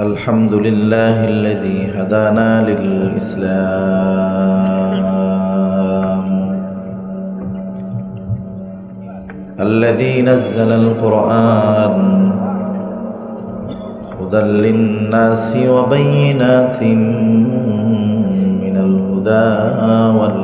الحمد لله الذي هدانا للإسلام. الذي نزل القرآن هدى للناس وبينات من الهدى والفرقان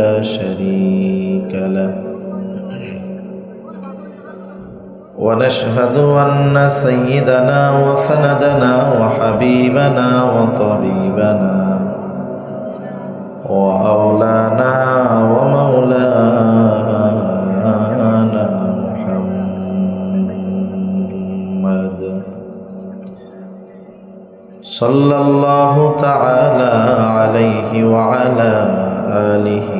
لا شريك له. ونشهد أن سيدنا وسندنا وحبيبنا وطبيبنا وأولانا ومولانا محمد. صلى الله تعالى عليه وعلى آله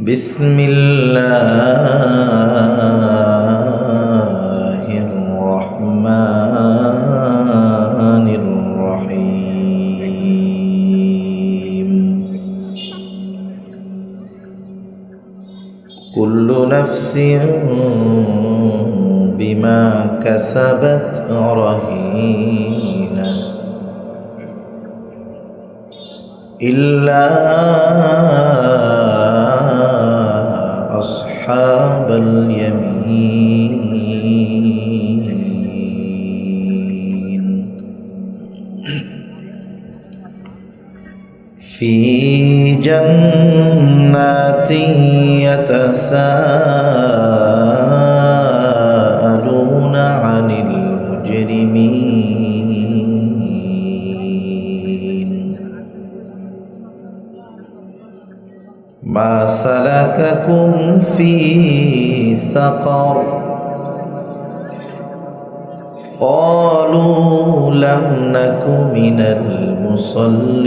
بسم الله الرحمن الرحيم. كل نفس بما كسبت رهينة إلا أصحاب اليمين. في جنات يتساءلون سلككم في سقر قالوا لم نك من المصلين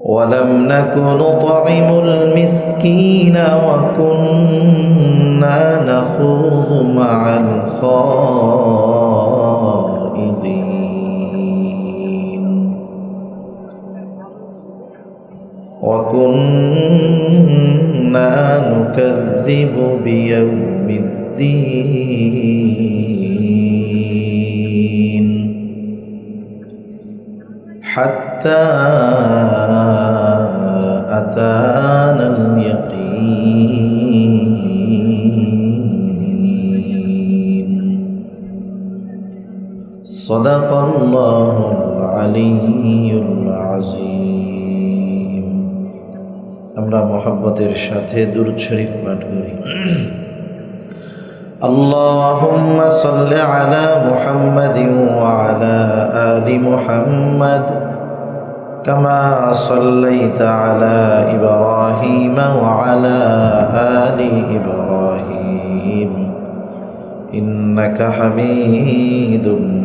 ولم نك نطعم المسكين وكنا نخوض مع الخائضين وكنا نكذب بيوم الدين حتى أتانا اليقين. صدق الله العلي العظيم. মোহাব্বতের সাথে দুরুদ শরীফ পাঠ করি اللهم صل على محمد وعلى آل محمد كما صليت على إبراهيم وعلى آل إبراهيم إنك حميد مجيد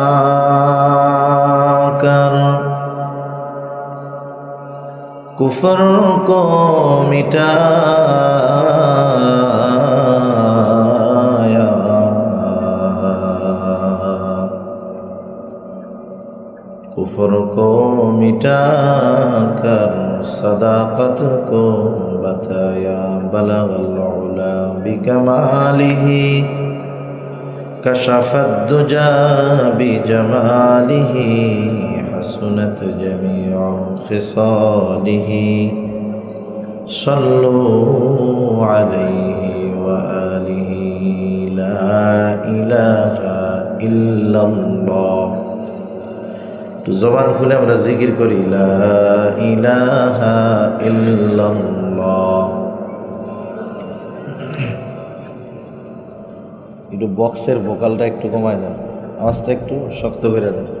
কুফর কো মিটা কুফর কো মিটা কর সদাকত কো বতায়া বলগলা বিকমালিহি কশফদ্দুজা বিজমালিহি। حسنت جميع خصاله. صلوا عليه وآله. لا إله إلا الله. তো জবান খুলে আমরা জিকির করি। লা ইলাহা ইল্লাল্লাহ। একটু বক্সের ভোকালটা একটু কমায় দেন। আওয়াজটা একটু শক্ত করে দেন।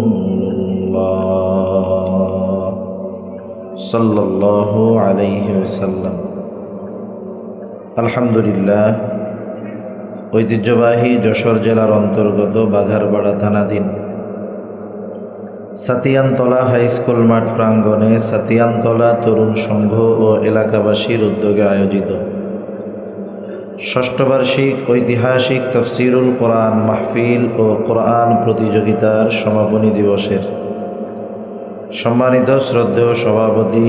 সাল্লাহ আলহামদুলিল্লাহ, ঐতিহ্যবাহী যশোর জেলার অন্তর্গত বাঘারপাড়া থানাধীন সাতিয়ানতলা হাইস্কুল মাঠ প্রাঙ্গণে সাতিয়ানতলা তরুণ সংঘ ও এলাকাবাসীর উদ্যোগে আয়োজিত ষষ্ঠবার্ষিক ঐতিহাসিক তফসিরুল কোরআন মাহফিল ও কোরআন প্রতিযোগিতার সমাপনী দিবসের সম্মানিত শ্রদ্ধেয় সভাপতি,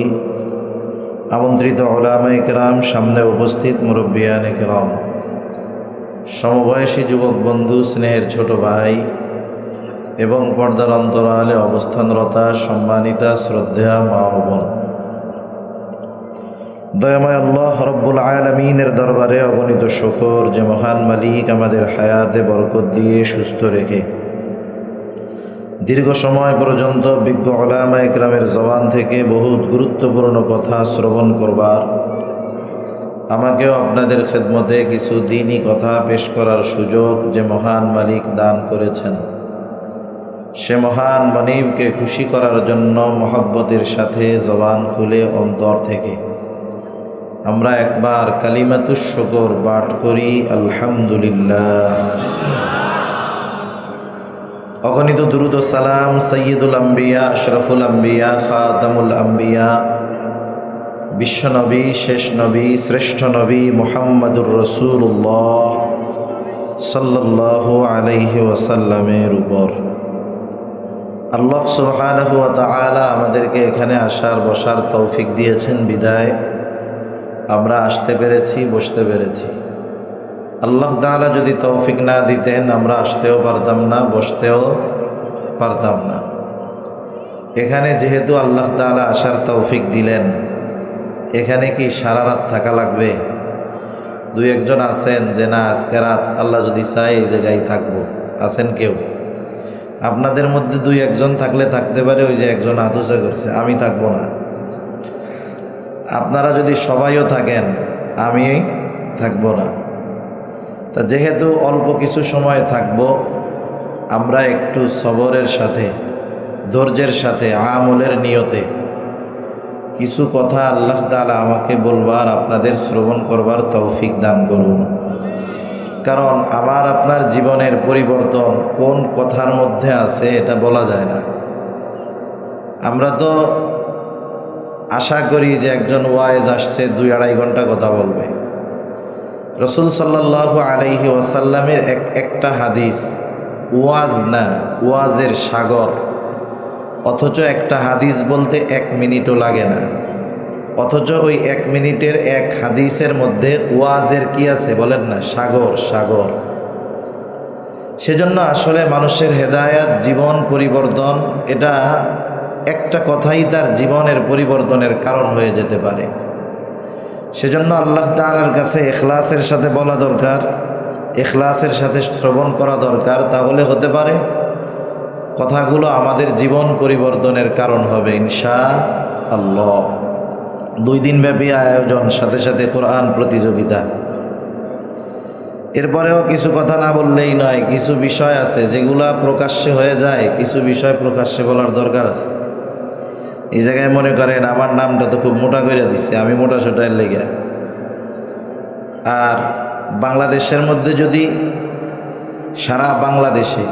আমন্ত্রিত ওলামা একরাম সামনে উপস্থিত মুরব্বিয়ান একরাম সমবয়সী যুবক বন্ধু, স্নেহের ছোট ভাই এবং পর্দার অন্তরালে অবস্থানরতা, সম্মানিতা শ্রদ্ধা মা ও বোন। দয়াময় আল্লাহ রব্বুল আয়ালামিনের দরবারে অগণিত শকর যে মহান মালিক আমাদের হায়াতে বরকত দিয়ে সুস্থ রেখে দীর্ঘ সময় পর্যন্ত বিজ্ঞ ওলামা একরামের জবান থেকে বহুত গুরুত্বপূর্ণ কথা শ্রবণ করবার। আমাকেও আপনাদের খেদমতে কিছু দিনই কথা পেশ করার সুযোগ যে মহান মালিক দান করেছেন। সে মহান মনিবকে খুশি করার জন্য মহব্বতের সাথে জবান খুলে অন্তর থেকে। আমরা একবার কালিমাতুস শকর পাঠ করি, আলহামদুলিল্লাহ। অগণিত দুরুদ সালাম সৈয়দুল আম্বিয়া, আশরফুল আম্বিয়া, খাতামুল আম্বিয়া। বিশ্বনবী শেষ নবী, শ্রেষ্ঠ নবী মোহাম্মদুর রসুল্লাহ সাল্লাহ আলাইহি ওয়াসাল্লামের উপর। আল্লাহ ওয়া আমাদেরকে এখানে আসার, বসার তৌফিক দিয়েছেন, বিদায়। আমরা আসতে পেরেছি, বসতে পেরেছি। আল্লাহ তাআলা যদি তৌফিক না দিতেন, আমরা আসতেও পারতাম না, বসতেও পারতাম না। এখানে যেহেতু আল্লাহ তাআলা আসার তৌফিক দিলেন, এখানে কি সারা রাত থাকা লাগবে? দুই একজন আছেন যে, না, আজকে রাত আল্লাহ যদি চায় এই জায়গায় থাকব। আছেন কেউ? আপনাদের মধ্যে দুই একজন থাকলে থাকতে পারে, ওই যে একজন আদুসা করছে, আমি থাকব না। আপনারা যদি সবাইও থাকেন, আমি থাকব না। তা যেহেতু অল্প কিছু সময় থাকব, আমরা একটু সবরের সাথে, ধৈর্যের সাথে, আমলের নিয়তে কিছু কথা আল্লাহ তালা আমাকে বলবার, আপনাদের শ্রবণ করবার তৌফিক দান করুন। কারণ আমার, আপনার জীবনের পরিবর্তন কোন কথার মধ্যে আছে এটা বলা যায় না। আমরা তো আশা করি যে একজন ওয়াইজ আসছে, দুই আড়াই ঘণ্টা কথা বলবে। রসুল সাল্লাহ আলাইহি ওয়াসাল্লামের এক, একটা হাদিস, ওয়াজ না, ওয়াজের সাগর। অথচ একটা হাদিস বলতে এক মিনিটও লাগে না। অথচ ওই এক মিনিটের এক হাদিসের মধ্যে ওয়াজের কি আছে বলেন না? সাগর সাগর। সেজন্য আসলে মানুষের হেদায়াত, জীবন পরিবর্তন, এটা একটা কথাই তার জীবনের পরিবর্তনের কারণ হয়ে যেতে পারে। সেজন্য আল্লাহ তালার কাছে এখলাসের সাথে বলা দরকার এখলাসের সাথে শ্রবণ করা দরকার, তাহলে হতে পারে কথাগুলো আমাদের জীবন পরিবর্তনের কারণ হবে ইনশা আল্লাহ দুই দিনব্যাপী আয়োজন, সাথে সাথে কোরআন প্রতিযোগিতা। এরপরেও কিছু কথা না বললেই নয়, কিছু বিষয় আছে যেগুলা প্রকাশ্যে হয়ে যায়, কিছু বিষয় প্রকাশ্যে বলার দরকার আছে। এই জায়গায় মনে করেন আমার নামটা তো খুব মোটা করে দিচ্ছে আমি মোটা সোটার লেগে। আর বাংলাদেশের মধ্যে যদি সারা বাংলাদেশে,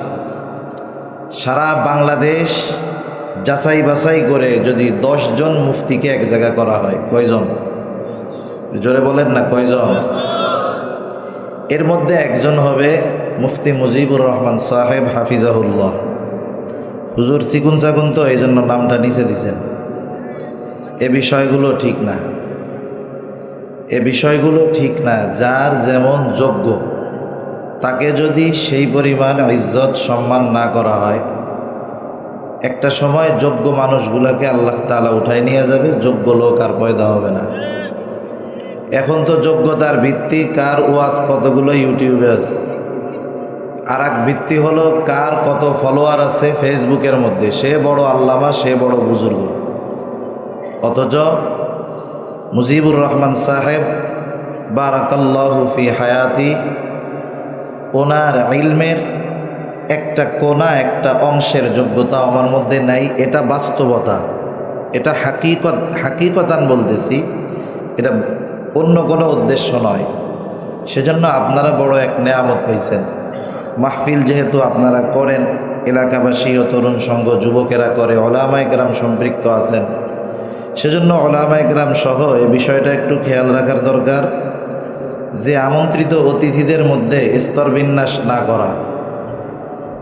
সারা বাংলাদেশ যাচাই বাছাই করে যদি জন মুফতিকে এক জায়গা করা হয়, কয়জন? জোরে বলেন না, কয়জন? এর মধ্যে একজন হবে মুফতি মুজিবুর রহমান সাহেব হাফিজাহুল্লাহ। হুজুর চিকুন চাকুন তো এই জন্য নামটা নিচে দিছেন। এ বিষয়গুলো ঠিক না। এ বিষয়গুলো ঠিক না, যার যেমন যোগ্য, তাকে যদি সেই পরিমাণ ইজ্জত সম্মান না করা হয়, একটা সময় যোগ্য মানুষগুলোকে আল্লাহ তালা উঠাই নিয়ে যাবে, যোগ্য লোক আর পয়দা হবে না। এখন তো যোগ্যতার ভিত্তি, কার ওয়াজ কতগুলো ইউটিউবে আছে? আর এক ভিত্তি হলো, কার কত ফলোয়ার আছে ফেসবুকের মধ্যে, সে বড় আল্লামা, সে বড় বুজুর্গ। অথচ মুজিবুর রহমান সাহেব বারাকাল্লাহু ফি হায়াতি ওনার ইলমের একটা কোনা, একটা অংশের যোগ্যতা আমার মধ্যে নাই, এটা বাস্তবতা। এটা হাকিকত, হাকিকতান বলতেছি, এটা অন্য কোনো উদ্দেশ্য নয়। সেজন্য আপনারা বড় এক নেয়ামত পেয়েছেন মাহফিল যেহেতু আপনারা করেন, এলাকাবাসী ও তরুণ সংঘ, যুবকেরা করে, ওলামায় গ্রাম সম্পৃক্ত আছেন। সেজন্য ওলামায় গ্রাম সহ এই বিষয়টা একটু খেয়াল রাখার দরকার যে আমন্ত্রিত অতিথিদের মধ্যে স্তর বিন্যাস না করা।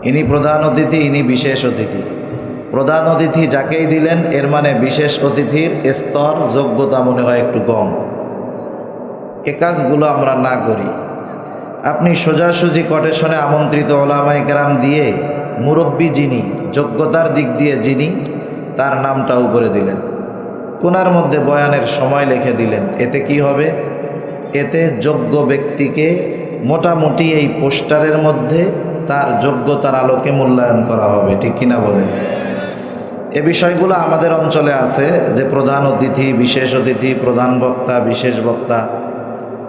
ইনি প্রধান অতিথি, ইনি বিশেষ অতিথি। প্রধান অতিথি যাকেই দিলেন, এর মানে বিশেষ অতিথির স্তর যোগ্যতা মনে হয় একটু কম। এ কাজগুলো আমরা না করি। আপনি সোজাসুজি কটেশনে আমন্ত্রিত ওলামাই কেরাম দিয়ে মুরব্বী যিনি, যোগ্যতার দিক দিয়ে যিনি, তার নামটা উপরে দিলেন। কোনার মধ্যে বয়ানের সময় লিখে দিলেন, এতে কি হবে? এতে যোগ্য ব্যক্তিকে মোটামুটি এই পোস্টারের মধ্যে তার যোগ্যতার আলোকে মূল্যায়ন করা হবে, ঠিক কিনা বলেন? এ বিষয়গুলো আমাদের অঞ্চলে আছে, যে প্রধান অতিথি, বিশেষ অতিথি, প্রধান বক্তা, বিশেষ বক্তা,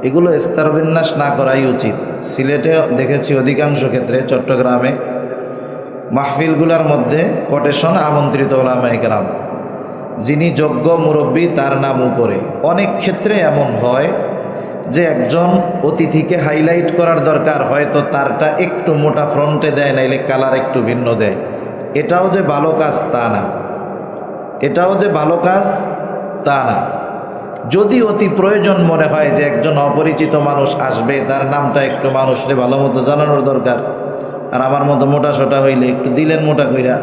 এগুলো স্তরবিন্যাস না করাই উচিত। সিলেটে দেখেছি অধিকাংশ ক্ষেত্রে, চট্টগ্রামে মাহফিলগুলোর মধ্যে কটেশন আমন্ত্রিত ওলামাই গ্রাম যিনি যোগ্য মুরব্বী, তার নাম উপরে। অনেক ক্ষেত্রে এমন হয় যে একজন অতিথিকে হাইলাইট করার দরকার, হয়তো তারটা একটু মোটা ফ্রন্টে দেয়, নাইলে কালার একটু ভিন্ন দেয়। এটাও যে ভালো কাজ, তা না। এটাও যে ভালো কাজ, তা না। যদি অতি প্রয়োজন মনে হয় যে একজন অপরিচিত মানুষ আসবে, তার নামটা একটু মানুষরে ভালো মতো জানানোর দরকার। আর আমার মতো মোটা সোটা হইলে একটু দিলেন মোটা কইরা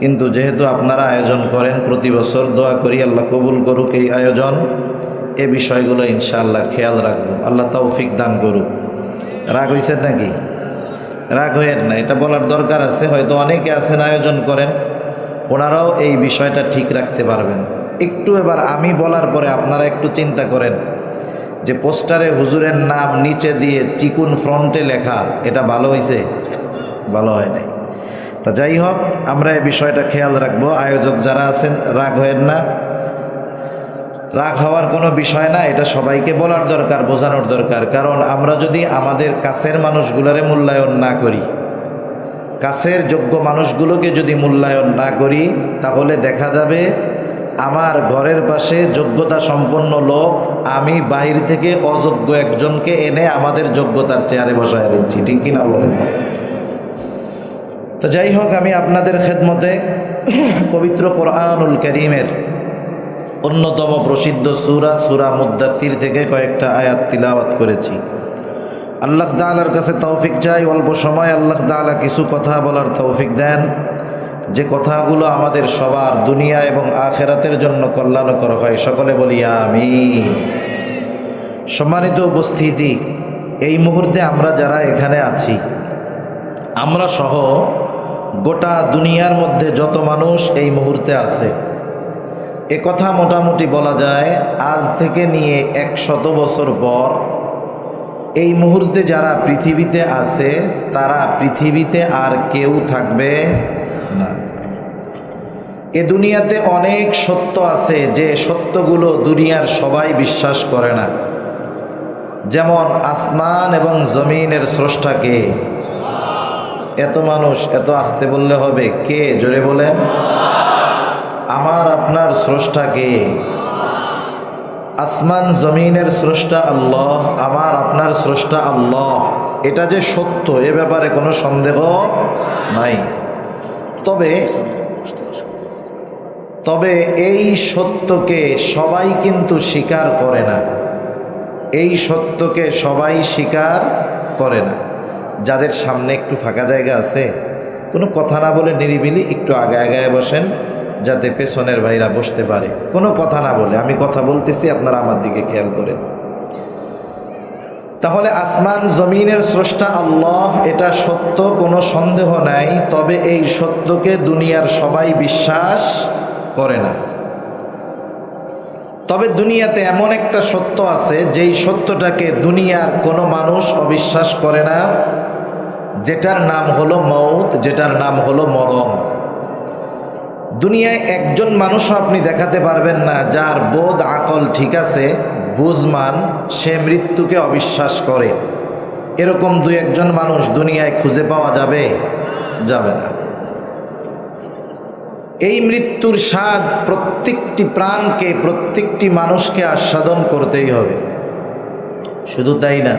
কিন্তু যেহেতু আপনারা আয়োজন করেন প্রতি বছর, দোয়া করি আল্লাহ কবুল করুক এই আয়োজন। এ বিষয়গুলো ইনশাআল্লাহ খেয়াল রাখব। আল্লাহ তৌফিক দান করুক। রাগ হয়েছেন নাকি? রাগ হয়েন না, এটা বলার দরকার আছে। হয়তো অনেকে আছেন আয়োজন করেন, ওনারাও এই বিষয়টা ঠিক রাখতে পারবেন। একটু এবার আমি বলার পরে আপনারা একটু চিন্তা করেন যে পোস্টারে হুজুরের নাম নিচে দিয়ে চিকুন ফ্রন্টে লেখা, এটা ভালো হয়েছে ভালো হয় নাই। তা যাই হোক, আমরা এই বিষয়টা খেয়াল রাখব। আয়োজক যারা আছেন, রাগ হয়েন না। রাগ হওয়ার কোনো বিষয় না, এটা সবাইকে বলার দরকার, বোঝানোর দরকার। কারণ আমরা যদি আমাদের কাছের মানুষগুলোরে মূল্যায়ন না করি, কাছের যোগ্য মানুষগুলোকে যদি মূল্যায়ন না করি, তাহলে দেখা যাবে আমার ঘরের পাশে যোগ্যতা সম্পন্ন লোক আমি বাইর থেকে অযোগ্য একজনকে এনে আমাদের যোগ্যতার চেয়ারে বসায় দিচ্ছি। ঠিক কিনা বলেন? তো যাই হোক আমি আপনাদের খেদমতে পবিত্র কোরআনুল করিমের অন্যতম প্রসিদ্ধ সুরা সুরা মুদাফির থেকে কয়েকটা আয়াত তিলাওয়াত করেছি। আল্লাহ তালার কাছে তৌফিক চাই অল্প সময় আল্লাহ তালা কিছু কথা বলার তৌফিক দেন। যে কথাগুলো আমাদের সবার দুনিয়া এবং আখেরাতের জন্য কল্যাণকর হয় সকলে বলি আমি সম্মানিত উপস্থিতি এই মুহূর্তে আমরা যারা এখানে আছি আমরা সহ গোটা দুনিয়ার মধ্যে যত মানুষ এই মুহূর্তে আছে। এ কথা মোটামুটি বলা যায়, আজ থেকে নিয়ে এক শত বছর পর এই মুহূর্তে যারা পৃথিবীতে আছে, তারা পৃথিবীতে আর কেউ থাকবে না। এ দুনিয়াতে অনেক সত্য আছে, যে সত্যগুলো দুনিয়ার সবাই বিশ্বাস করে না। যেমন আসমান এবং জমিনের স্রষ্টাকে এত মানুষ এত আসতে বললে হবে কে? জোরে বলেন। আমার আপনার স্রষ্টা কে? আসমান জমিনের স্রষ্টা আল্লাহ, আমার আপনার স্রষ্টা আল্লাহ। এটা যে সত্য, এ ব্যাপারে কোনো সন্দেহ নাই। তবে তবে এই সত্যকে সবাই কিন্তু স্বীকার করে না। এই সত্যকে সবাই স্বীকার করে না। যাদের সামনে একটু ফাঁকা জায়গা আছে, কোনো কথা না বলে নিরিবিলি একটু আগে আগায় বসেন, যাতে পেছনের ভাইরা বসতে পারে। কোনো কথা না বলে, আমি কথা বলতেছি, আপনারা আমার দিকে খেয়াল করেন। তাহলে আসমান জমিনের স্রষ্টা আল্লাহ, এটা সত্য, কোনো সন্দেহ নাই, তবে এই সত্যকে দুনিয়ার সবাই বিশ্বাস করে না। তবে দুনিয়াতে এমন একটা সত্য আছে, যেই সত্যটাকে দুনিয়ার কোনো মানুষ অবিশ্বাস করে না। যেটার নাম হলো মৌত যেটার নাম হলো মরণ। দুনিয়ায় একজন মানুষও আপনি দেখাতে পারবেন না, যার বোধ, আকল ঠিক আছে, বুঝমান, সে মৃত্যুকে অবিশ্বাস করে। এরকম দুই একজন মানুষ দুনিয়ায় খুঁজে পাওয়া যাবে? যাবে না। এই মৃত্যুর স্বাদ প্রত্যেকটি প্রাণকে, প্রত্যেকটি মানুষকে আস্বাদন করতেই হবে। শুধু তাই না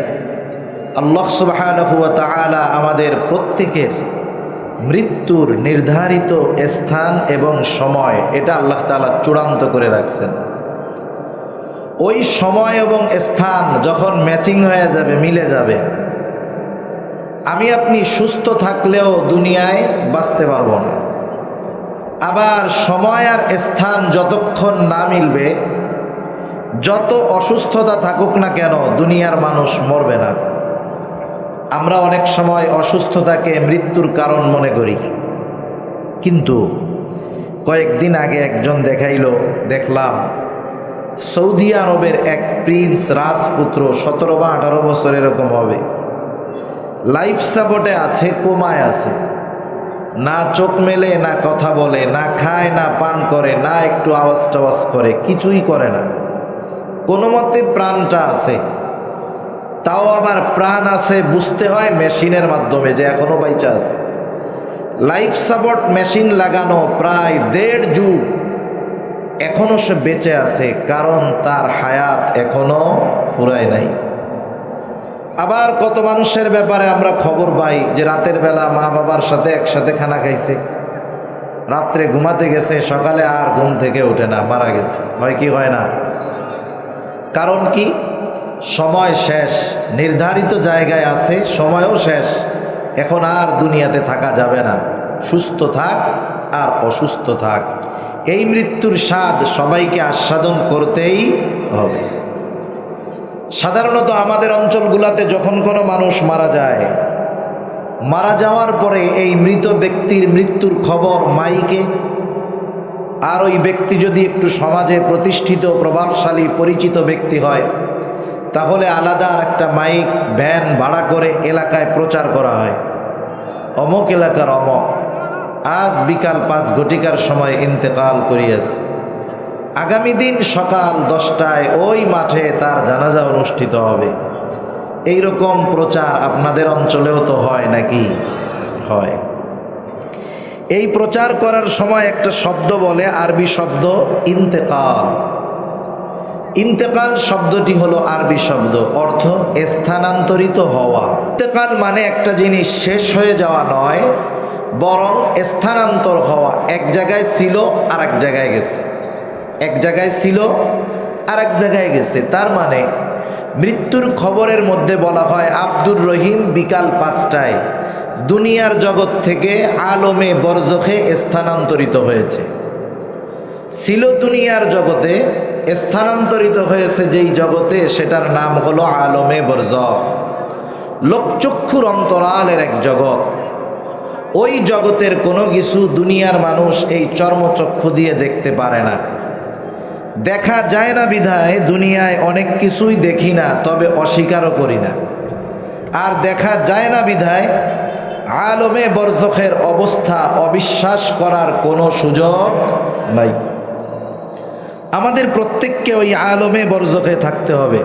আল্লাহ সুবহানাহু ওয়া তাআলা আমাদের প্রত্যেকের মৃত্যুর নির্ধারিত স্থান এবং সময়, এটা আল্লাহ তালা চূড়ান্ত করে রাখছেন। ওই সময় এবং স্থান যখন ম্যাচিং হয়ে যাবে, মিলে যাবে, আমি আপনি সুস্থ থাকলেও দুনিয়ায় বাঁচতে পারব না। আবার সময় আর স্থান যতক্ষণ না মিলবে, যত অসুস্থতা থাকুক না কেন, দুনিয়ার মানুষ মরবে না। আমরা অনেক সময় অসুস্থতাকে মৃত্যুর কারণ মনে করি। কিন্তু কয়েকদিন আগে একজন দেখাইল, দেখলাম সৌদি আরবের এক প্রিন্স রাজপুত্র সতেরো বা আঠারো বছর এরকম হবে। লাইফ সাপোর্টে আছে, কোমায় আছে। না চোখ মেলে, না কথা বলে, না খায়, না পান করে, না একটু আওয়াজ টাওয়াজ করে, কিছুই করে না। কোনো মতে প্রাণটা আছে। তাও আবার প্রাণ আছে, বুঝতে হয় মেশিনের মাধ্যমে, যে এখনও বাইচা আছে। লাইফ সাপোর্ট মেশিন লাগানো প্রায় দেড় যুগ এখনও সে বেঁচে আছে, কারণ তার হায়াত এখনও ফুরায় নাই। আবার কত মানুষের ব্যাপারে আমরা খবর পাই যে রাতের বেলা মা বাবার সাথে একসাথে খানা খাইছে। রাত্রে ঘুমাতে গেছে, সকালে আর ঘুম থেকে ওঠে না, মারা গেছে। হয় কি হয় না? কারণ কি? সময় শেষ, নির্ধারিত জায়গায় আছে, সময়ও শেষ। এখন আর দুনিয়াতে থাকা যাবে না। সুস্থ থাক আর অসুস্থ থাক। এই মৃত্যুর স্বাদ সবাইকে আস্বাদন করতেই হবে। সাধারণত আমাদের অঞ্চলগুলোতে যখন কোনো মানুষ মারা যায়, মারা যাওয়ার পরে এই মৃত ব্যক্তির মৃত্যুর খবর মাইকে, আর ওই ব্যক্তি যদি একটু সমাজে প্রতিষ্ঠিত, প্রভাবশালী, পরিচিত ব্যক্তি হয় তাহলে আলাদা আর একটা মাইক, ভ্যান ভাড়া করে এলাকায় প্রচার করা হয়। অমক এলাকার অমক। আজ বিকাল পাঁচ ঘটিকার সময় ইন্তেকাল করিয়াছে। আগামী দিন সকাল দশটায় ওই মাঠে তার জানাজা অনুষ্ঠিত হবে। এই রকম প্রচার আপনাদের অঞ্চলেও তো হয় নাকি? হয়। এই প্রচার করার সময় একটা শব্দ বলে, আরবি শব্দ ইন্তেকাল। ইন্তেকাল শব্দটি হলো আরবি শব্দ, অর্থ স্থানান্তরিত হওয়া। ইন্তেকাল মানে একটা জিনিস শেষ হয়ে যাওয়া নয়, বরং স্থানান্তর হওয়া। এক জায়গায় ছিল আর এক জায়গায় গেছে। এক জায়গায় ছিল আর এক জায়গায় গেছে। তার মানে মৃত্যুর খবরের মধ্যে বলা হয় আব্দুর রহিম বিকাল পাঁচটায় দুনিয়ার জগৎ থেকে আলমে বরজখে স্থানান্তরিত হয়েছে। ছিল দুনিয়ার জগতে স্থানান্তরিত হয়েছে যেই জগতে, সেটার নাম হলো আলমে বরজখ লোকচক্ষুর অন্তরালের এক জগৎ। ওই জগতের কোনো কিছু দুনিয়ার মানুষ এই চর্মচক্ষু দিয়ে দেখতে পারে না। দেখা যায় না বিধায় দুনিয়ায় অনেক কিছুই দেখি না, তবে অস্বীকারও করি না। আর দেখা যায় না বিধায় আলমে বরজখের অবস্থা অবিশ্বাস করার কোনো সুযোগ নাই। আমাদের প্রত্যেককে ওই আলমে বরজখে থাকতে হবে।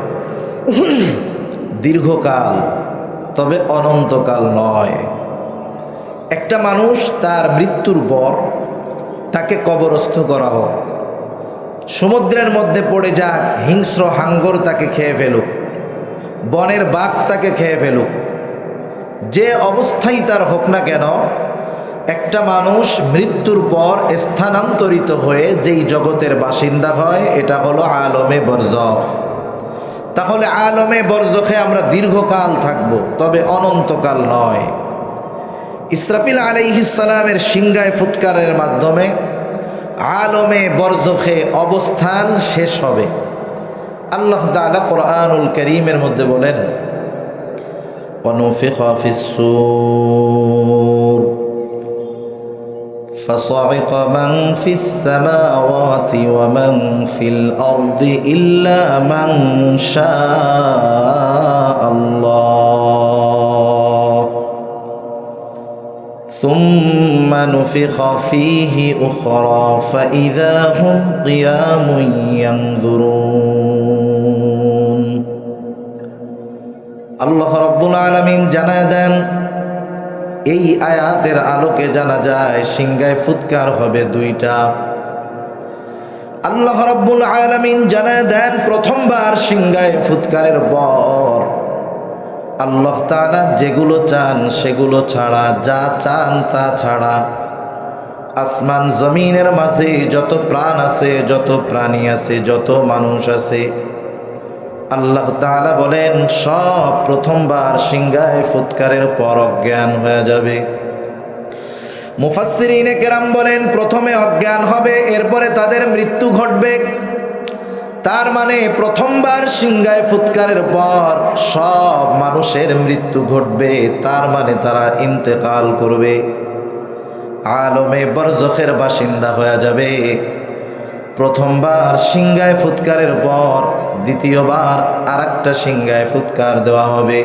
দীর্ঘকাল, তবে অনন্তকাল নয়। একটা মানুষ তার মৃত্যুর পর তাকে কবরস্থ করা হোক। সমুদ্রের মধ্যে পড়ে যাক, হিংস্র হাঙ্গর তাকে খেয়ে ফেলুক। বনের বাঘ তাকে খেয়ে ফেলুক। যে অবস্থাই তার হোক না কেন একটা মানুষ মৃত্যুর পর স্থানান্তরিত হয়ে যেই জগতের বাসিন্দা হয়, এটা হলো আলমে বরজখ তাহলে আলমে বরজখে আমরা দীর্ঘকাল থাকব, তবে অনন্তকাল নয়। ইসরাফিল আলাইহিসালামের সিংগায় ফুৎকারের মাধ্যমে আলমে বরজখে অবস্থান শেষ হবে। আল্লাহ তালা কোরআনুল করিমের মধ্যে বলেন অনুফিখ فصعق من في السماوات ومن في الأرض إلا من شاء الله. ثم نفخ فيه أخرى فإذا هم قيام ينظرون. الله رب العالمين جنادا এই আয়াতের আলোকে জানা যায় সিংগায় ফুৎকার হবে দুইটা। আল্লাহ রব্বুল আলমিন জানায় দেন, প্রথমবার সিংগায় ফুৎকারের পর। আল্লাহ তাআলা যেগুলো চান, সেগুলো ছাড়া, যা চান তা ছাড়া। আসমান জমিনের মাঝে যত প্রাণ আছে, যত প্রাণী আছে, যত মানুষ আছে আল্লাহ তাআলা বলেন, সব প্রথমবার সিংগায় ফুৎকারের পর অজ্ঞান হয়ে যাবে। মুফাসসিরিনে কেরাম বলেন, প্রথমে অজ্ঞান হবে, এরপরে তাদের মৃত্যু ঘটবে। তার মানে প্রথমবার সিংগায় ফুৎকারের পর সব মানুষের মৃত্যু ঘটবে, তার মানে তারা ইন্তেকাল করবে। আলমে বরজখের বাসিন্দা হয়ে যাবে। প্রথমবার সিংগায় ফুৎকারের পর দ্বিতীয়বার আর একটা সিংগায় ফুৎকার দেওয়া হবে।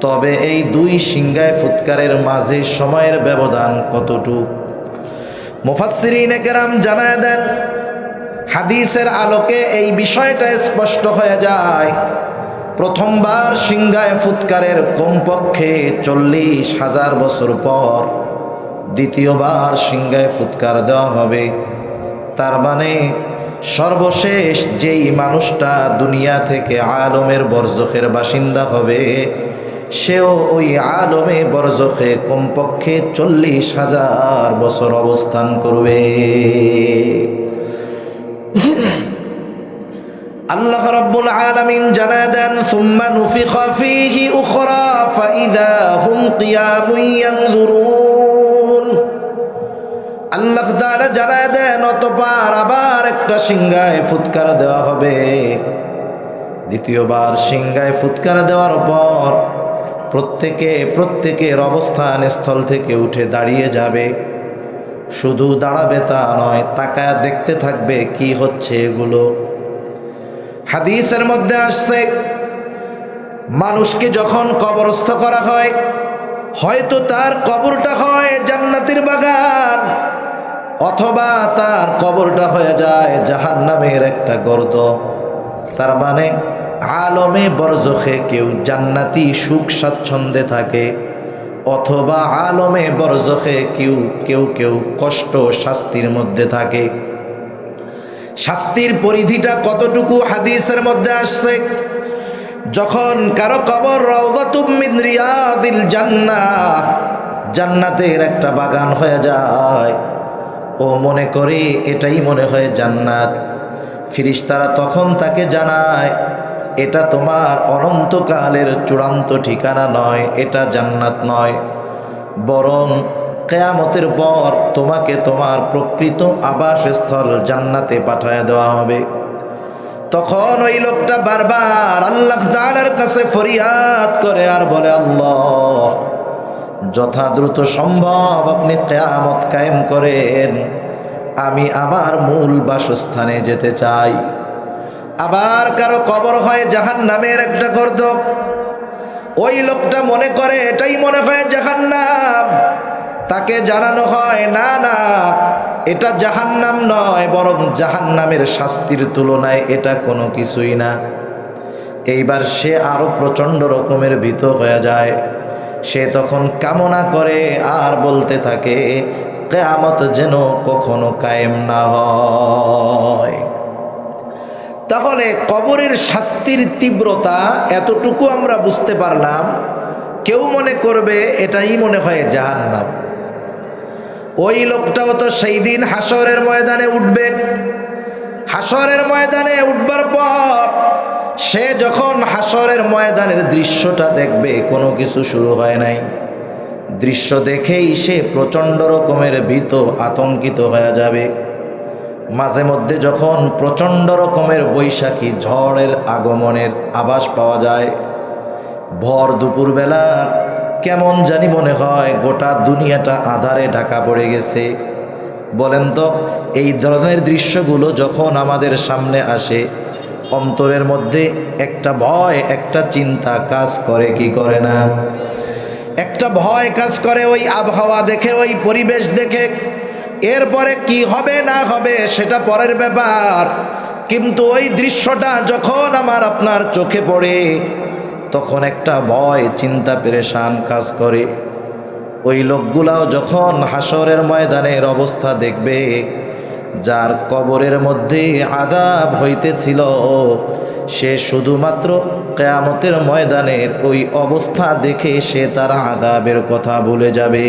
তবে এই দুই সিংগায় ফুৎকারের মাঝে সময়ের ব্যবধান কতটুক? মুফাসসিরিনে কেরাম জানায় দেন, হাদিসের আলোকে এই বিষয়টা স্পষ্ট হয়ে যায়। প্রথমবার সিংগায় ফুৎকারের কমপক্ষে চল্লিশ হাজার বছর পর দ্বিতীয়বার সিংগায় ফুৎকার দেওয়া হবে। তার মানে সর্বশেষ যেই মানুষটা দুনিয়া থেকে আলমের বরজখের বাসিন্দা হবে, সেও ওই আলমে বরজখে কমপক্ষে চল্লিশ হাজার বছর অবস্থান করবে। আল্লাহ রাব্বুল আলামিন জানা দেন, সুম্মা নুফিখা ফীহি উখরা, ফাইদা হুম আল্লাহ তাআলা জানা দেন অতঃপর আবার একটা সিংহায় ফুৎকার দেওয়া হবে। দ্বিতীয়বার সিংহায় ফুৎকার দেওয়ার পর প্রত্যেকে, প্রত্যেকের অবস্থান স্থল থেকে উঠে দাঁড়িয়ে যাবে। শুধু দাঁড়াবে তা নয়, তাকায় দেখতে থাকবে কি হচ্ছে এগুলো। হাদিসের মধ্যে আসছে, মানুষকে যখন কবরস্থ করা হয়, হয়তো তার কবরটা হয় জান্নাতের বাগান। অথবা তার কবরটা হয়ে যায় জাহান নামের একটা গর্দ তার মানে আলমে বরজখে কেউ জান্নাতি সুখ স্বাচ্ছন্দ্যে থাকে, অথবা আলমে বরজখে কেউ কেউ কেউ কষ্ট শাস্তির মধ্যে থাকে। শাস্তির পরিধিটা কতটুকু হাদিসের মধ্যে আসছে? যখন কারও কবর রওদাতুম মিন রিয়াদিল জান্নাহ, জান্নাতের একটা বাগান হয়ে যায়। ও মনে করে এটাই মনে হয় জান্নাত। ফিরিস্তারা তখন তাকে জানায়, এটা তোমার অনন্তকালের চূড়ান্ত ঠিকানা নয়, এটা জান্নাত নয়। বরং কেয়ামতের পর তোমাকে তোমার প্রকৃত আবাসস্থল জান্নাতে পাঠায় দেওয়া হবে। তখন ওই লোকটা বারবার আল্লাহ তাআলার কাছে ফরিয়াদ করে আর বলে, আল্লাহ যথা দ্রুত সম্ভব আপনি কেয়ামত কায়েম করেন। আমি আমার মূল বাসস্থানে যেতে চাই। আবার কারও কবর হয় জাহান নামের একটা গর্দ ওই লোকটা মনে করে এটাই মনে হয় জাহান্নাম। তাকে জানানো হয়, না না, এটা জাহান্নাম নয়, বরং জাহান্নামের শাস্তির তুলনায় এটা কোনো কিছুই না। এইবার সে আরও প্রচণ্ড রকমের ভীত হয়ে যায়। সে তখন কামনা করে আর বলতে থাকে, কেয়ামত যেন কখনো কায়েম না হয়। তাহলে কবরের শাস্তির তীব্রতা এতটুকু আমরা বুঝতে পারলাম। কেউ মনে করবে এটাই মনে হয় জাহান্নাম। ওই লোকটাও তো সেই দিন হাসরের ময়দানে উঠবে। হাসরের ময়দানে উঠবার পর সে যখন হাসরের ময়দানের দৃশ্যটা দেখবে, কোনো কিছু শুরু হয় নাই। দৃশ্য দেখেই সে প্রচণ্ড রকমের ভীত, আতঙ্কিত হয়ে যাবে। মাঝে মধ্যে যখন প্রচণ্ড রকমের বৈশাখী ঝড়ের আগমনের আভাস পাওয়া যায়, ভর দুপুরবেলা কেমন জানি মনে হয় গোটা দুনিয়াটা আধারে ঢাকা পড়ে গেছে। বলেন তো, এই ধরনের দৃশ্যগুলো যখন আমাদের সামনে আসে অন্তরের মধ্যে একটা ভয়, একটা চিন্তা কাজ করে, কি করে না? একটা ভয় কাজ করে ওই আবহাওয়া দেখে, ওই পরিবেশ দেখে। এরপরে কি হবে, না হবে, সেটা পরের ব্যাপার। কিন্তু ওই দৃশ্যটা যখন আমার আপনার চোখে পড়ে, তখন একটা ভয়, চিন্তা, পেরেশান কাজ করে। ওই লোকগুলাও যখন হাসরের ময়দানের অবস্থা দেখবে যার কবরের মধ্যে আদাব হইতেছিল, সে শুধুমাত্র কেয়ামতের ময়দানের ওই অবস্থা দেখে সে তার আদাবের কথা বলে যাবে।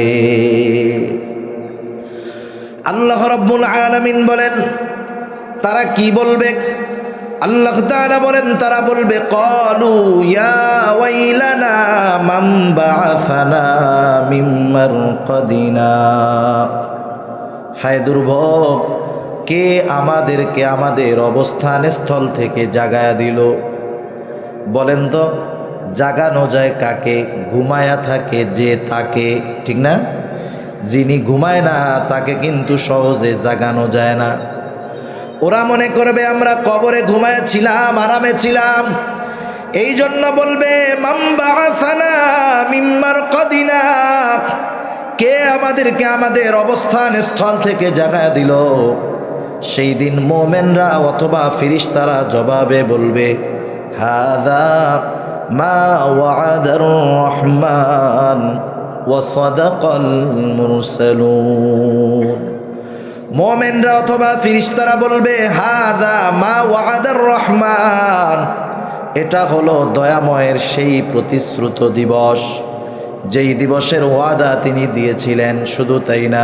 আল্লাহ রব্বুল আলামিন বলেন, তারা কি বলবে? আল্লাহ তাআলা বলেন, তারা বলবে, কলু ইয়া ওয়াইলানা হায় দুর্ভোগ কে আমাদেরকে আমাদের অবস্থান স্থল থেকে জাগায়া দিল? বলেন তো, জাগানো যায় কাকে, ঘুমায়া থাকে যে তাকে, ঠিক না? যিনি ঘুমায় না, তাকে কিন্তু সহজে জাগানো যায় না। ওরা মনে করবে, আমরা কবরে ঘুমায়াছিলাম, আরামে ছিলাম। এই জন্য বলবে মিম্মার কদিনা কে আমাদেরকে আমাদের অবস্থান স্থল থেকে জাগায় দিল? সেই দিন মোমেনরা অথবা ফিরিস্তারা জবাবে বলবে, হাদা মা ওয়াদার রহমান ওয়াসাদাকাল মুরসালুন। মোমেনরা অথবা ফিরিস্তারা বলবে, হাদা মা ওয়াদার রহমান। এটা হলো দয়াময়ের সেই প্রতিশ্রুত দিবস, যেই দিবসের ওয়াদা তিনি দিয়েছিলেন, শুধু তাই না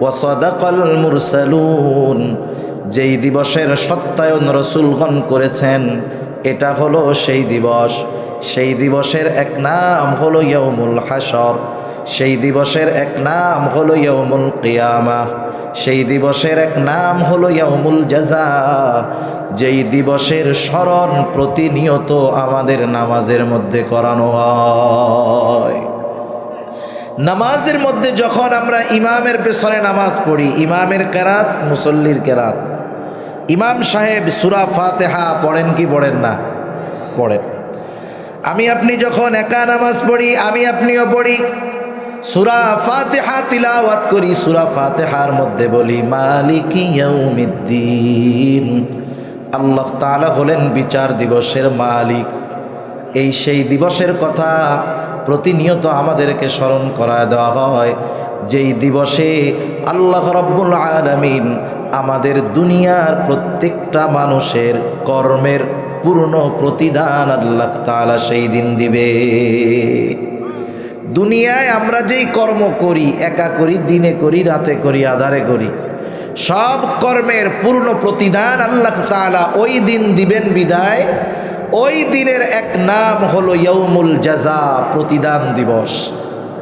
ওয়াসাদাকাল যেই দিবসের সত্যায়ন রসুলগণ করেছেন, এটা হলো সেই দিবস। সেই দিবসের এক নাম হলো ইয়ৌমুল হাসর সেই দিবসের এক নাম হলো ইয়ৌমুল কিয়ামা, সেই দিবসের এক নাম হলো ইয়ৌমুল জাজা যেই দিবসের স্মরণ প্রতিনিয়ত আমাদের নামাজের মধ্যে করানো হয়। নামাজের মধ্যে যখন আমরা ইমামের পেছনে নামাজ পড়ি, ইমামের কেরাত, মুসল্লির কেরাত। ইমাম সাহেব সুরা ফাতেহা পড়েন কি পড়েন না? পড়েন। আমি আপনি যখন একা নামাজ পড়ি, আমি আপনিও পড়ি। সুরা ফাতেহা তিলাওয়াত করি, সুরা ফাতেহার মধ্যে বলি, মালিক ইয়াউমিদ্দিন। আল্লাহ তাআলা হলেন বিচার দিবসের মালিক। এই সেই দিবসের কথা প্রতিনিয়ত আমাদেরকে স্মরণ করা দেওয়া হয়। যেই দিবসে আল্লাহ রব্বুল আলামিন আমাদের দুনিয়ার প্রত্যেকটা মানুষের কর্মের পূর্ণ প্রতিদান আল্লাহ তাআলা সেই দিন দিবে। দুনিয়ায় আমরা যেই কর্ম করি, একা করি, দিনে করি, রাতে করি, আধারে করি, সব কর্মের পূর্ণ প্রতিদান আল্লাহ তাআলা ওই দিন দিবেন বিদায়। ওই দিনের এক নাম হলো ইয়ৌমুল জাজা প্রতিদান দিবস।